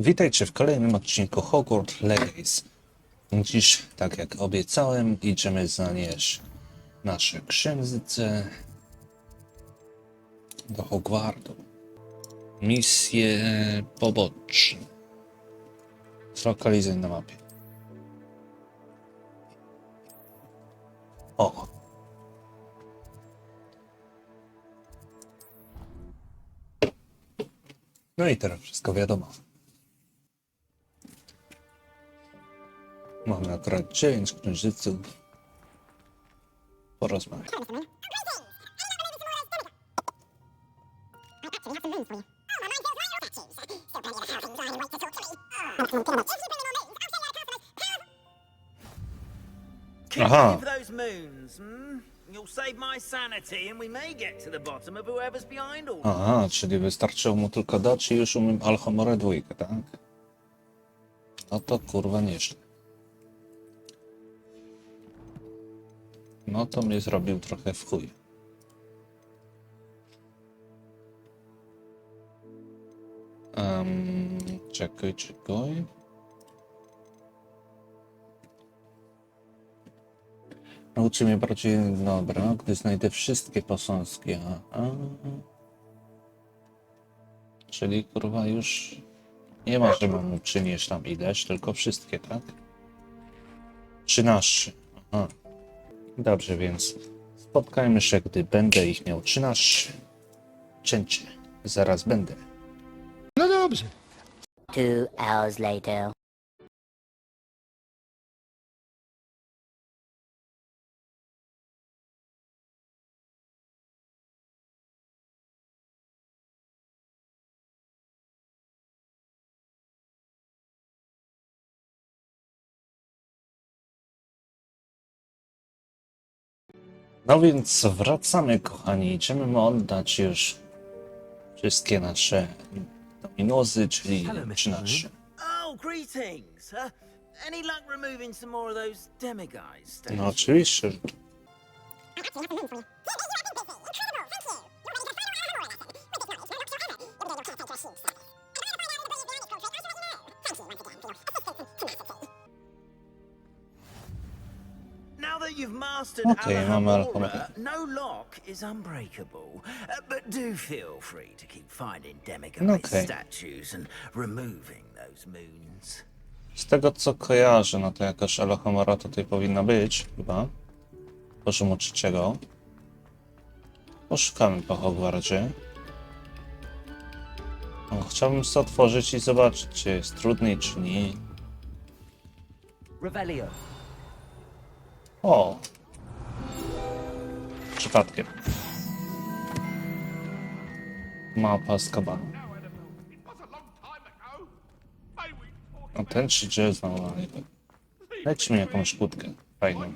Witajcie w kolejnym odcinku Hogwarts Legacy. Dziś, tak jak obiecałem, idziemy zanieść nasze księżyce do Hogwartu. Misje poboczne. Zlokalizuj na mapie. O! No i teraz wszystko wiadomo. Mamy akurat 9 księżyców. Porozmawiaj. Keep Aha. those moons, hmm? You'll save my sanity and we may get to the bottom of whoever's behind all this. Aha, czyli wystarczyło mu tylko dać i już umiem Alchomorę dwójkę, tak? No to kurwa nieźle. No to mnie zrobił trochę w chuj. Um, czekaj, czekaj. Nauczy mnie bardziej dobra, gdy znajdę wszystkie posążki. A. Czyli kurwa już nie ma, że mam przynieść tam ileś, tylko wszystkie, tak? 13. Aha. Dobrze, więc spotkajmy się, gdy będę ich miał 13. Cięcie. Zaraz będę. Two hours later. No więc wracamy, kochani. Idziemy oddać już wszystkie nasze dominozy, czyli 13. Oh, greetings! Uh, you've mastered Okay, Alohomora, Alchemora. no lock is unbreakable. Uh, but do feel free to keep finding demiguise Okay. statues and removing those moons. Z tego co kojarzę, no to jakaś Alchomora tutaj powinna być, chyba. Poziomu trzeciego. Poszukamy po Hogwarcie. No, chciałbym sobie otworzyć i zobaczyć, czy jest trudniej, czy nie. Revelio. O! Przypadkiem. Mapa z kabanu. No ten czy Jazz znowu na niego. Dajcie mi jakąś kłódkę fajną.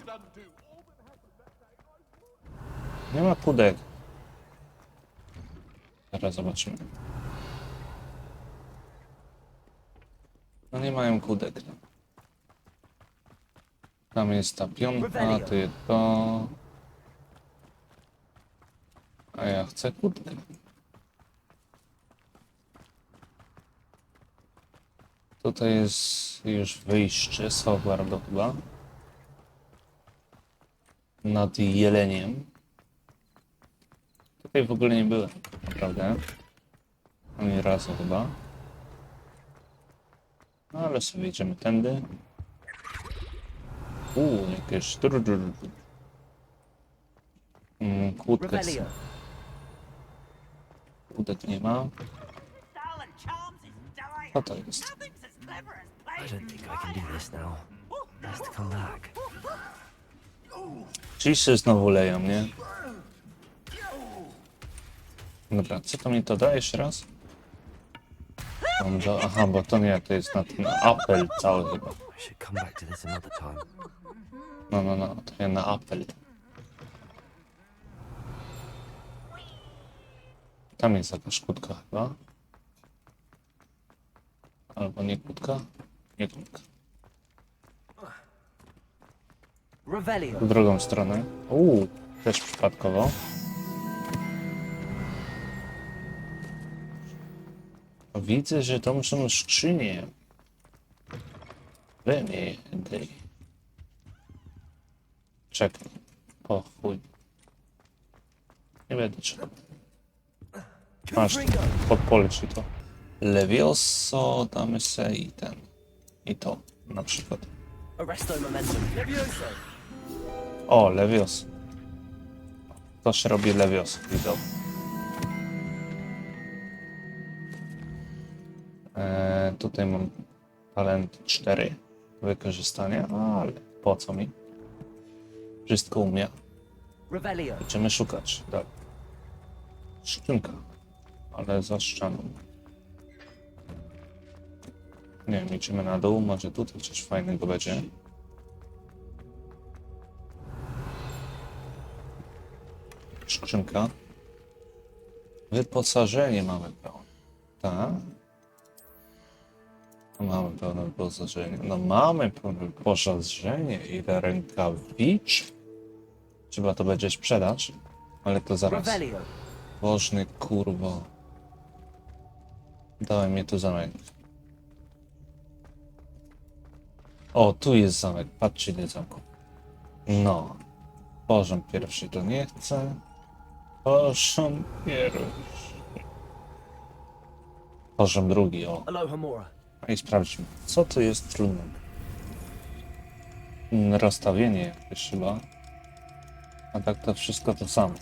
Nie ma kłódek. Zaraz zobaczymy. No nie mają kłódek. No. Tam jest ta piątka, jest to. A ja chcę kłódkę. Tutaj jest już wyjście z Hogwartu chyba. Nad Jeleniem. Tutaj w ogóle nie byłem, naprawdę. Ani razu chyba. No ale sobie idziemy tędy. Uuu, jakieś... Mm, Kłódkę chcę. Revelio. Kłódek nie ma. Co to jest? I don't think I can do this now. Best to come back. Ci się znowu leją, nie? Dobra, co to mi to da jeszcze raz? Aha, bo to nie, to jest na ten apel cały chyba. I should come back to this another time. No, no, no, to ja na apel. Tam jest jakaś kłódka chyba. Albo nie kłódka? Nie kłódka. Revelio. W drugą stronę. Uuu, też przypadkowo. widzę, że to są skrzynie. Remedy. Czekaj. O chuj. Nie będę czekał. Masz, podpolę ci to. Levioso, damy se i ten. I to, na przykład. Arresto momentum. Levioso. O, Levios. To się robi Levios, widzą. Eee, tutaj mam talent 4 do wykorzystania, ale po co mi? Wszystko umie. Revelio. Będziemy szukać. Tak. Skrzynka. Ale za ścianą. Nie wiem, idziemy na dół, może tutaj coś fajnego będzie. Skrzynka. Wyposażenie mamy pełne. Tak? Mamy pełne wyposażenie. No mamy pełne wyposażenie. Ile rękawiczek. Trzeba to będzie sprzedać, ale to zaraz. Bożny kurwo. Dałem mnie tu zamek. O, tu jest zamek. Patrzcie ile zamku. No. Poziom pierwszy to nie chcę. Poziom pierwszy. Poziom drugi, o. Mora. No I sprawdźmy, co tu jest trudnego. Mm, Rozstawienie jakieś chyba. A tak to wszystko to samo.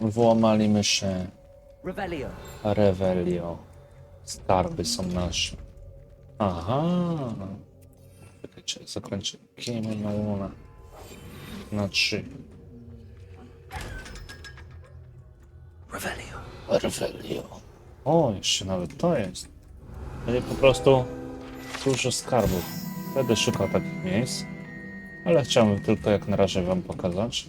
Włamaliśmy się. Revelio. Revelio. Skarby są nasze. Aha. Czekajcie, zakończę. Kiemy na łona. Na trzy. Revelio. Revelio. O, jeszcze nawet to jest. Będzie po prostu dużo skarbów. Będę szukał takich miejsc. Ale chciałbym tylko jak na razie wam pokazać.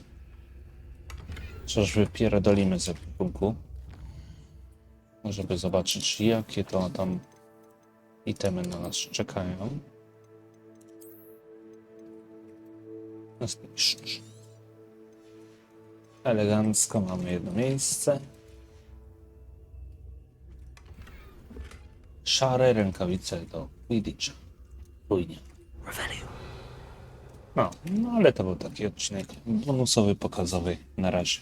Coś wypierdolimy z ekwipunku. Żeby zobaczyć jakie to tam itemy na nas czekają. Zniszcz. Elegancko mamy jedno miejsce. Szare rękawice do Quidditcha. Revelio. No, no ale to był taki odcinek bonusowy, pokazowy na razie.